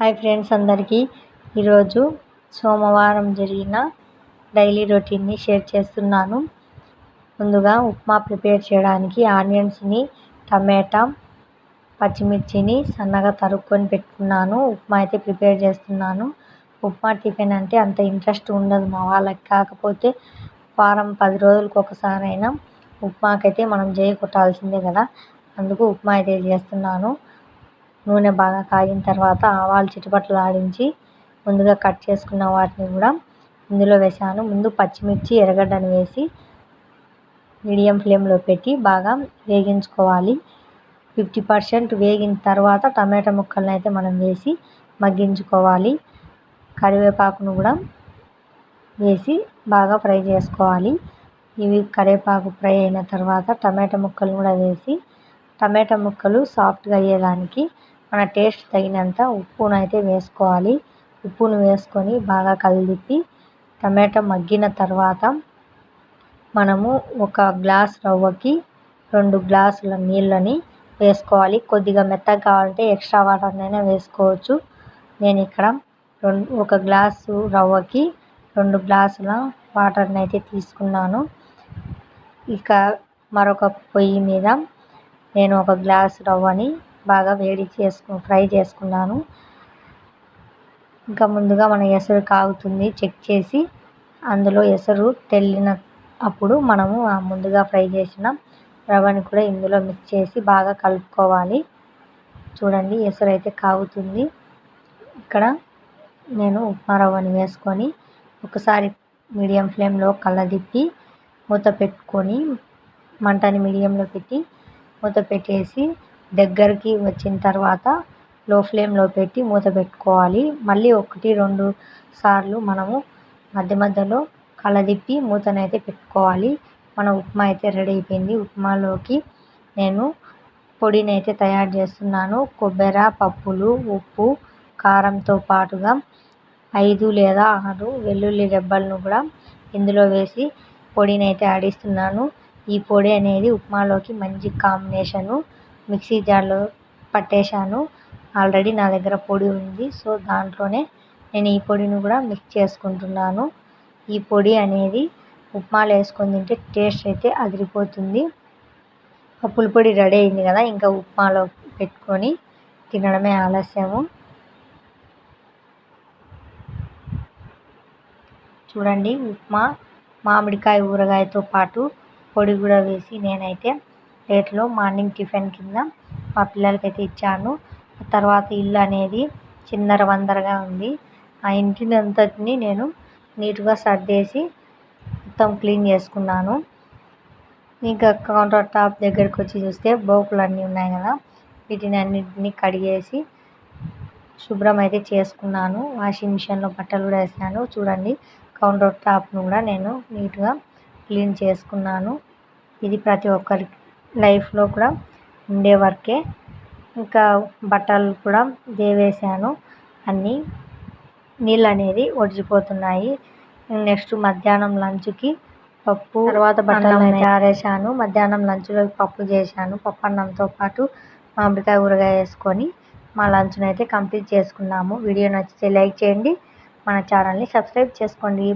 Hi friends అందరికీ. ఈరోజు సోమవారం జరిగిన డైలీ రొటీన్ని షేర్ చేస్తున్నాను. ముందుగా ఉప్మా ప్రిపేర్ చేయడానికి ఆనియన్స్ని టమాటా పచ్చిమిర్చిని సన్నగా తరుక్కొని పెట్టుకున్నాను. ఉప్మా అయితే ప్రిపేర్ చేస్తున్నాను. ఉప్మా టిఫిన్ అంటే అంత ఇంట్రెస్ట్ ఉండదు మా వాళ్ళకి. కాకపోతే వారం పది రోజులకు ఒకసారైనా ఉప్మాకైతే మనం చేయి కొట్టాల్సిందే కదా. అందుకు ఉప్మా అయితే చేస్తున్నాను. నూనె బాగా కాగిన తర్వాత ఆవాలు చిటపట్లు ఆడించి ముందుగా కట్ చేసుకున్న వాటిని కూడా ఇందులో వేసాను. ముందు పచ్చిమిర్చి ఎర్రగడ్డను వేసి మీడియం ఫ్లేమ్లో పెట్టి బాగా వేగించుకోవాలి. ఫిఫ్టీ పర్సెంట్ వేగిన తర్వాత టమాటా ముక్కలను అయితే మనం వేసి మగ్గించుకోవాలి. కరివేపాకును కూడా వేసి బాగా ఫ్రై చేసుకోవాలి. ఇవి కరివేపాకు ఫ్రై అయిన తర్వాత టమాటా ముక్కలు కూడా వేసి టమాటా ముక్కలు సాఫ్ట్గా అయ్యేదానికి మన టేస్ట్ తగినంత ఉప్పును అయితే వేసుకోవాలి. ఉప్పును వేసుకొని బాగా కలిపి టమాటా మగ్గిన తర్వాత మనము ఒక గ్లాస్ రవ్వకి రెండు గ్లాసుల నీళ్ళని వేసుకోవాలి. కొద్దిగా మెత్తగా కావాలంటే ఎక్స్ట్రా వాటర్నైనా వేసుకోవచ్చు. నేను ఇక్కడ రెండు ఒక గ్లాసు రవ్వకి రెండు గ్లాసుల వాటర్ని అయితే తీసుకున్నాను. ఇక మరొక పొయ్యి మీద నేను ఒక గ్లాస్ రవ్వని బాగా వేడి చేసుకు ఫ్రై చేసుకున్నాను. ఇంకా ముందుగా మన ఎసరు కాగుతుంది చెక్ చేసి అందులో ఎసరు తెల్లిన అప్పుడు మనము ముందుగా ఫ్రై చేసిన రవ్వని కూడా ఇందులో మిక్స్ చేసి బాగా కలుపుకోవాలి. చూడండి ఎసరు అయితే కాగుతుంది. ఇక్కడ నేను ఉప్మా రవ్వని వేసుకొని ఒకసారి మీడియం ఫ్లేమ్లో కళ్ళదిప్పి మూత పెట్టుకొని మంటని మీడియంలో పెట్టి మూత పెట్టేసి దగ్గరికి వచ్చిన తర్వాత లో ఫ్లేమ్లో పెట్టి మూత పెట్టుకోవాలి. మళ్ళీ ఒకటి రెండు సార్లు మనము మధ్య మధ్యలో కలదిప్పి మూతనైతే పెట్టుకోవాలి. మన ఉప్మా అయితే రెడీ అయిపోయింది. ఉప్మాలోకి నేను పొడిని అయితే తయారు చేస్తున్నాను. కొబ్బరి పప్పులు ఉప్పు కారంతో పాటుగా ఐదు లేదా ఆరు వెల్లుల్లి రెబ్బలను కూడా ఇందులో వేసి పొడిని అయితే ఆడిస్తున్నాను. ఈ పొడి అనేది ఉప్మాలోకి మంచి కాంబినేషను మిక్సీ జార్లో పట్టేశాను. ఆల్రెడీ నా దగ్గర పొడి ఉంది. సో దాంట్లోనే నేను ఈ పొడిని కూడా మిక్స్ చేసుకుంటున్నాను. ఈ పొడి అనేది ఉప్మాలో వేసుకొని తింటే టేస్ట్ అయితే అదిరిపోతుంది. పప్పుల పొడి రెడీ అయింది కదా ఇంకా ఉప్మాలో పెట్టుకొని తినడమే ఆలస్యము. చూడండి ఉప్మా మామిడికాయ ఊరగాయతో పాటు పొడి కూడా వేసి నేనైతే ప్లేట్లో మార్నింగ్ టిఫిన్ కింద మా పిల్లలకైతే ఇచ్చాను. తర్వాత ఇల్లు అనేది చిందర వందరగా ఉంది. ఆ ఇంటిని అంతటిని నేను నీట్గా సర్దేసి మొత్తం క్లీన్ చేసుకున్నాను. ఇంకా కౌంటర్ టాప్ దగ్గరికి వచ్చి చూస్తే బోకులు అన్నీ ఉన్నాయి కదా. వీటిని అన్నింటినీ కడిగేసి శుభ్రం అయితే చేసుకున్నాను. వాషింగ్ మిషన్లో బట్టలు కూడా వేసాను. చూడండి కౌంటర్ టాప్ను కూడా నేను నీట్గా క్లీన్ చేసుకున్నాను. ఇది ప్రతి ఒక్కరి లైఫ్లో కూడా ఉండే వర్కే. ఇంకా బట్టలు కూడా దేవేశాను అన్నీ నీళ్ళు అనేది ఒడిచిపోతున్నాయి నెక్స్ట్ మధ్యాహ్నం లంచ్కి పప్పు తర్వాత బట్టలు ఆరేసాను మధ్యాహ్నం లంచ్లో పప్పు చేశాను. పప్పు అన్నంతో పాటు మామిడికాయ ఊరగాయ వేసుకొని మా లంచ్ని అయితే కంప్లీట్ చేసుకున్నాము. వీడియో నచ్చితే లైక్ చేయండి. మన ఛానల్ని సబ్స్క్రైబ్ చేసుకోండి.